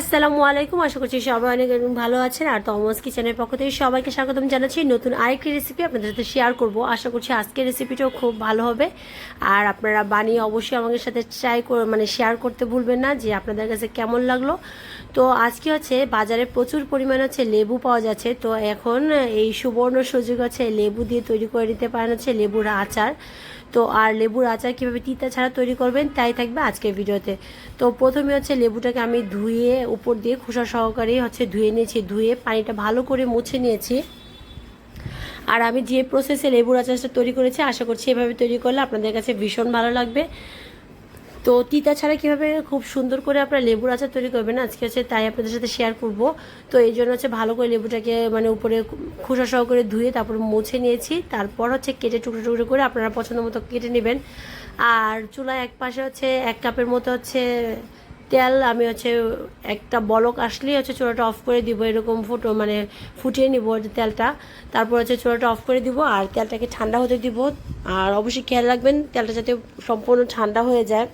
আসসালামু আলাইকুম। আশা করছি সবাই অনেক ভালো আছেন। আর তমস কিচেনের পক্ষ থেকে সবাইকে স্বাগতম জানাচ্ছি। নতুন আরেকটি রেসিপি আপনাদের সাথে শেয়ার করব। আশা করছি আজকের রেসিপিটাও খুব ভালো হবে। আর আপনারা বানিয়ে অবশ্যই আমাদের সাথে ট্রাই মানে শেয়ার করতে ভুলবেন না যে আপনাদের কাছে কেমন লাগল। তো আজকে হচ্ছে বাজারে প্রচুর পরিমাণ হচ্ছে লেবু পাওয়া যাচ্ছে। তো এখন এই সুবর্ণ সুযোগ হচ্ছে লেবু দিয়ে তৈরি করে নিতে পারেন হচ্ছে লেবুর আচার। তো আর লেবুর আচার কীভাবে তিতা ছাড়া তৈরি করবেন তাই থাকবে আজকের ভিডিওতে। তো প্রথমে হচ্ছে লেবুটাকে আমি ধুয়ে উপর দিয়ে খোসা সহকারে হচ্ছে ধুয়ে নিয়েছি, ধুয়ে পানিটা ভালো করে মুছে নিয়েছি। আর আমি যে প্রসেসে লেবুর আচারটা তৈরি করেছি, আশা করছি এভাবে তৈরি করলে আপনাদের কাছে ভীষণ ভালো লাগবে। তো তিতা ছাড়া কীভাবে খুব সুন্দর করে আপনারা লেবুর আচার তৈরি করবেন আজকে হচ্ছে তাই আপনাদের সাথে শেয়ার করব। তো এই জন্য হচ্ছে ভালো করে লেবুটাকে মানে উপরে খোসা সহ করে ধুয়ে তারপর মুছে নিয়েছি। তারপর হচ্ছে কেটে টুকরো টুকরো করে আপনারা পছন্দ মতো কেটে নেবেন। আর চুলায় এক পাশে হচ্ছে এক কাপের মতো হচ্ছে তেল, আমি হচ্ছে একটা বলক আসলেই হচ্ছে চুলাটা অফ করে দিব, এরকম ফুটো মানে ফুটিয়ে নিব তেলটা। তারপর হচ্ছে চুলাটা অফ করে দিব আর তেলটাকে ঠান্ডা হতে দিব। আর অবশ্যই খেয়াল রাখবেন, তেলটা যাতে সম্পূর্ণ ঠান্ডা হয়ে যায়।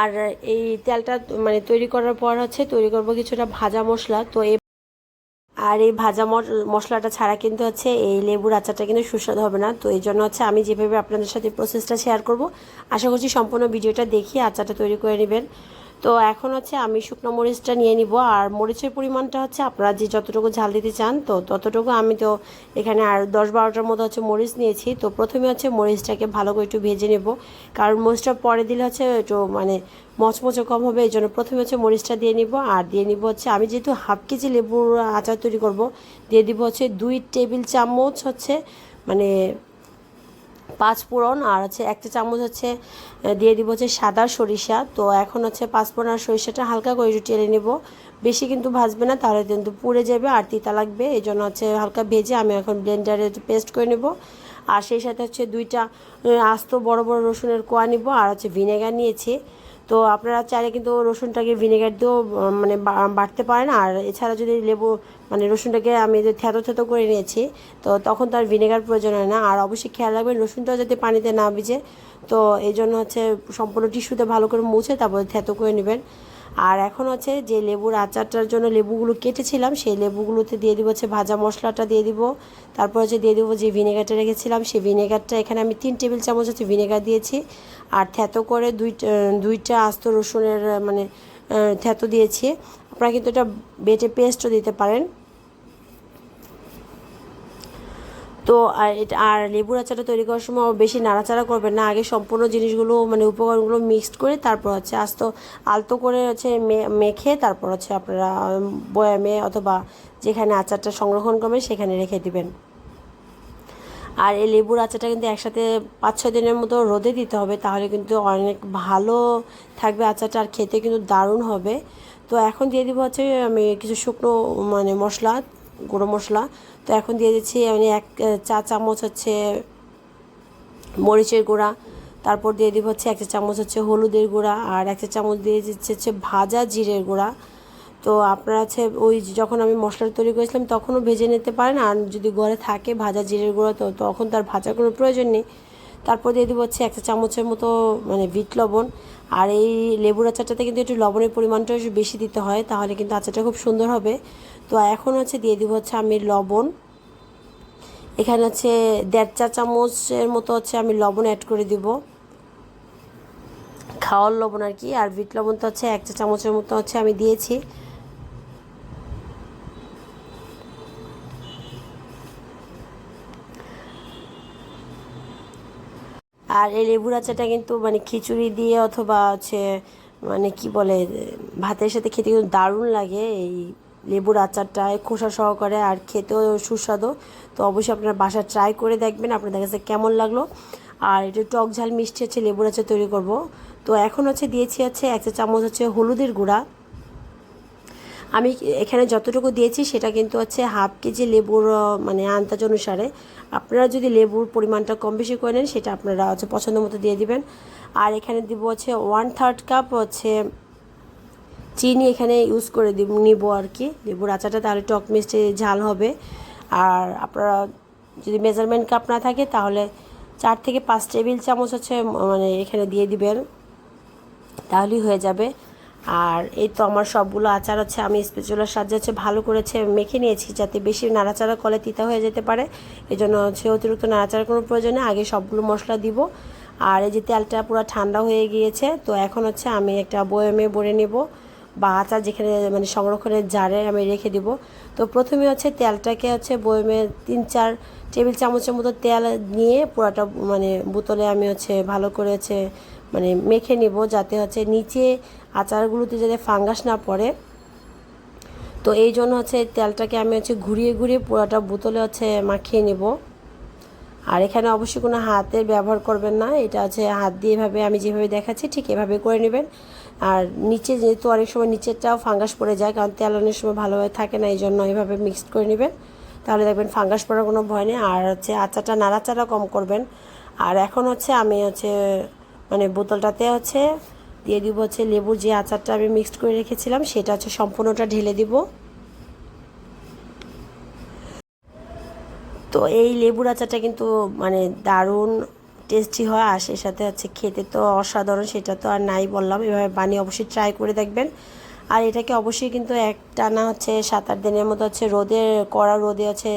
আর এই তেলটা মানে তৈরি করার পর হচ্ছে তৈরি করব কিছুটা ভাজা মশলা। তো এই আর এই ভাজা মশলাটা ছাড়া কিন্তু হচ্ছে এই লেবুর আচারটা কিন্তু সুস্বাদু হবে না। তো এই জন্য হচ্ছে আমি যেভাবে আপনাদের সাথে প্রসেসটা শেয়ার করব, আশা করছি সম্পূর্ণ ভিডিওটা দেখিয়ে আচারটা তৈরি করে নেবেন। তো এখন হচ্ছে আমি শুকনো মরিচটা নিয়ে নিব। আর মরিচের পরিমাণটা হচ্ছে আপনারা যে যতটুকু ঝাল দিতে চান, তো ততটুকু আমি তো এখানে আর দশ বারোটার মতো হচ্ছে মরিচ নিয়েছি। তো প্রথমে হচ্ছে মরিচটাকে ভালো করে একটু ভেজে নেব। কারণ মরিচটা পরে দিলে হচ্ছে একটু মানে মচমচে কম হবে, এই জন্য প্রথমে হচ্ছে মরিচটা দিয়ে নিব। আর দিয়ে নিব হচ্ছে আমি যেহেতু হাফ কেজি লেবুর আচার তৈরি করব, দিয়ে দিব হচ্ছে দুই টেবিল চামচ হচ্ছে মানে পাঁচ ফোড়ন আর হচ্ছে একটা চামচ হচ্ছে দিয়ে দিব হচ্ছে সাদা সরিষা। তো এখন হচ্ছে পাঁচ ফোড়ন আর সরিষাটা হালকা করে একটু নেব। বেশি কিন্তু ভাজবে না, তাহলে কিন্তু পুড়ে যাবে আর তিতা লাগবে। এই জন্য হচ্ছে হালকা ভেজে আমি এখন ব্লেন্ডারে পেস্ট করে নেব। আর সেই সাথে হচ্ছে দুইটা আস্ত বড় বড় রসুনের কোয়া নিব আর হচ্ছে ভিনেগার নিয়েছি। তো আপনারা চাইলে কিন্তু রসুনটাকে ভিনেগার দিয়েও মানে বাড়তে পারেন। আর এছাড়া যদি লেবু মানে রসুনটাকে আমি যে থেতো থেতো করে নিয়েছি, তো তখন তো আর ভিনেগার প্রয়োজন হয় না। আর অবশ্যই খেয়াল রাখবেন, রসুনটাও যাতে পানিতে না ভিজে। তো এই জন্য হচ্ছে সম্পূর্ণ টিস্যুতে ভালো করে মুছে তারপর থেতো করে নেবেন। আর এখন হচ্ছে যে লেবুর আচারটার জন্য লেবুগুলো কেটেছিলাম, সেই লেবুগুলোতে দিয়ে দিব হচ্ছে ভাজা মশলাটা দিয়ে দিব। তারপর হচ্ছে দিয়ে দেবো যে ভিনেগারটা রেখেছিলাম, সেই ভিনেগারটা এখানে আমি তিন টেবিল চামচ হচ্ছে ভিনেগার দিয়েছি। আর থেতো করে দুই দুইটা আস্ত রসুনের মানে থেতো দিয়েছি। আপনারা কিন্তু এটা বেটে পেস্টও দিতে পারেন। তো আর এটা আর লেবুর আচারটা তৈরি করার সময় বেশি নাড়াচাড়া করবেন না। আগে সম্পূর্ণ জিনিসগুলো মানে উপকরণগুলো মিক্সড করে তারপর হচ্ছে আস্ত আলতো করে হচ্ছে মেখে তারপর হচ্ছে আপনারা বয়ামে অথবা যেখানে আচারটা সংরক্ষণ করবেন সেখানে রেখে দিবেন। আর এই লেবুর আচারটা কিন্তু একসাথে পাঁচ ছয় দিনের মতো রোদে দিতে হবে, তাহলে কিন্তু অনেক ভালো থাকবে আচারটা আর খেতে কিন্তু দারুণ হবে। তো এখন দিয়ে দিব হচ্ছে আমি কিছু শুকনো মানে মশলা গুঁড়ো মশলা। তো এখন দিয়ে দিচ্ছি আমি এক চা চামচ হচ্ছে মরিচের গুঁড়া। তারপর দিয়ে দিব হচ্ছে এক চামচ হচ্ছে হলুদের গুঁড়া আর এক চামচ দিয়ে দিচ্ছে হচ্ছে ভাজা জিরের গুঁড়া। তো আপনারা হচ্ছে ওই যখন আমি মশলাটা তৈরি করেছিলাম তখনও ভেজে নিতে পারেন আর যদি ঘরে থাকে ভাজা জিরের গুঁড়া তো তখন তার ভাজার কোনো প্রয়োজন নেই। তারপর দিয়ে দেবো হচ্ছে একটা চামচের মতো মানে বিট লবণ। আর এই লেবুর আচারটাতে কিন্তু একটু লবণের পরিমাণটা একটু বেশি দিতে হয়, তাহলে কিন্তু আচারটা খুব সুন্দর হবে। তো এখন হচ্ছে দিয়ে দিব হচ্ছে আমি লবণ। এখানে হচ্ছে দেড় চা চামচের মতো হচ্ছে আমি লবণ অ্যাড করে দিব। খাওয়ার লবণ আর কি, আর বিট লবণ তো হচ্ছে এক চা চামচের মতো হচ্ছে আমি দিয়েছি। আর এই লেবুর আচারটা কিন্তু মানে খিচুড়ি দিয়ে অথবা হচ্ছে মানে কি বলে, ভাতের সাথে খেতে কিন্তু দারুণ লাগে এই লেবুর আচারটা খোসা সহকারে আর খেতেও সুস্বাদু। তো অবশ্যই আপনারা বাসা ট্রাই করে দেখবেন, আপনাদের কাছে কেমন লাগল। আর একটু টক ঝাল মিষ্টি হচ্ছে, লেবুর আচার তৈরি করব। তো এখন হচ্ছে দিয়েছি হচ্ছে এক চামচ হচ্ছে হলুদের গুঁড়া। আমি এখানে যতটুকু দিয়েছি সেটা কিন্তু হচ্ছে হাফ কেজি লেবুর মানে আন্দাজ অনুসারে। আপনারা যদি লেবুর পরিমাণটা কম বেশি করে নেন, সেটা আপনারা হচ্ছে পছন্দ মতো দিয়ে দিবেন। আর এখানে দিব হচ্ছে ওয়ান থার্ড কাপ হচ্ছে চিনি এখানে ইউজ করে দিব, নিব আর কি লেবুর আচারটা তাহলে টক মিষ্টি ঝাল হবে। আর আপনারা যদি মেজারমেন্ট কাপ না থাকে, তাহলে চার থেকে পাঁচ টেবিল চামচ হচ্ছে মানে এখানে দিয়ে দিবেন। তাহলেই হয়ে যাবে। আর এই তো আমার সবগুলো আচার হচ্ছে, আমি স্পেচুলার সাহায্যে হচ্ছে ভালো করেছে মেখে নিয়েছি, যাতে বেশি নাড়াচাড়া করলে তিতা হয়ে যেতে পারে। এই জন্য হচ্ছে অতিরিক্ত নাড়াচাড়ার কোনো প্রয়োজন আগে সবগুলো মশলা দিব। আর এই যে তেলটা পুরো ঠান্ডা হয়ে গিয়েছে, তো এখন হচ্ছে আমি একটা বয়মে ভরে নেব। বা আচার যেখানে মানে সংরক্ষণের জারে আমি রেখে দিব। তো প্রথমে হচ্ছে তেলটাকে হচ্ছে বয়মে তিন, চার টেবিল চামচের মতো তেল নিয়ে পুরোটা মানে বোতলে আমি হচ্ছে ভালো করে হচ্ছে মানে মেখে নিব যাতে হচ্ছে নিচে আচারগুলোতে যাতে ফাঙ্গাস না পড়ে। তো এই জন্য হচ্ছে তেলটাকে আমি হচ্ছে ঘুরিয়ে ঘুরিয়ে পুরোটা বোতলে হচ্ছে মাখিয়ে নেব। আর এখানে অবশ্যই কোনো হাতের ব্যবহার করবেন না, এটা হচ্ছে হাত দিয়ে এভাবে আমি যেভাবে দেখাচ্ছি ঠিক এভাবে করে নেবেন। আর নিচে যেহেতু অনেক সময় নিচেরটাও ফাঙ্গাস পড়ে যায়, কারণ তেল অনেক সময় ভালোভাবে থাকে না এই জন্য এইভাবে মিক্সড করে নেবেন। তাহলে দেখবেন ফাঙ্গাস পড়ার কোনো ভয় নেই। আর হচ্ছে আচারটা নাড়াচাড়া কম করবেন। আর এখন হচ্ছে আমি হচ্ছে মানে বোতলটাতে হচ্ছে দিয়ে দিব হচ্ছে লেবুর যে আচারটা আমি মিক্সড করে রেখেছিলাম, সেটা হচ্ছে সম্পূর্ণটা ঢেলে দিব। তো এই লেবুর আচারটা কিন্তু মানে দারুণ টেস্টি হয়, আর সেই সাথে হচ্ছে খেতে তো অসাধারণ, সেটা তো আর নাই বললাম। এভাবে বানিয়ে অবশ্যই ট্রাই করে দেখবেন। আর এটাকে অবশ্যই কিন্তু এক টানা হচ্ছে সাত আট দিনের মতো হচ্ছে রোদে, কড়া রোদে হচ্ছে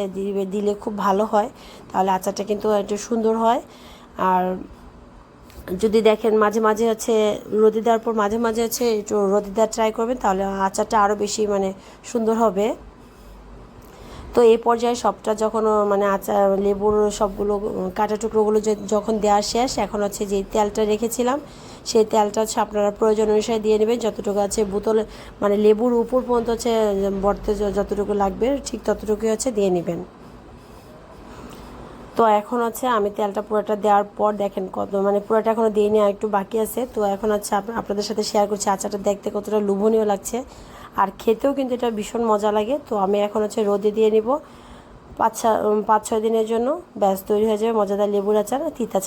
দিলে খুব ভালো হয়। তাহলে আচারটা কিন্তু একটু সুন্দর হয়। আর যদি দেখেন মাঝে মাঝে হচ্ছে রোদে দেওয়ার পর মাঝে মাঝে হচ্ছে একটু রোদে দেওয়ার ট্রাই করবেন, তাহলে আচারটা আরও বেশি মানে সুন্দর হবে। তো এই পর্যায়ে সবটা যখন মানে আচার, লেবুর সবগুলো কাটা টুকরোগুলো যখন দেওয়া শেষ, এখন হচ্ছে যে তেলটা রেখেছিলাম, সেই তেলটা হচ্ছে আপনারা প্রয়োজন অনুসারে দিয়ে নেবেন, যতটুকু আছে বোতলে মানে লেবুর উপর পর্যন্ত হচ্ছে, বর্তে যতটুকু লাগবে, ঠিক ততটুকুই হচ্ছে দিয়ে নেবেন। তো এখন হচ্ছে আমি তেলটা পুরোটা দেওয়ার পর দেখেন কত মানে পুরোটা এখনও দিইনি আর একটু বাকি আছে, তো এখন হচ্ছে আপ- আপনাদের সাথে শেয়ার করছি, আচারটা দেখতে কতটা লোভনীয় লাগছে। আর খেতেও কিন্তু এটা ভীষণ মজা লাগে। তো আমি এখন হচ্ছে রোদে দিয়ে নিব। পাঁচ ছ পাঁচ ছয় দিনের জন্য। ব্যাস, তৈরি হয়ে যাবে মজাদার লেবুর আচার তিতা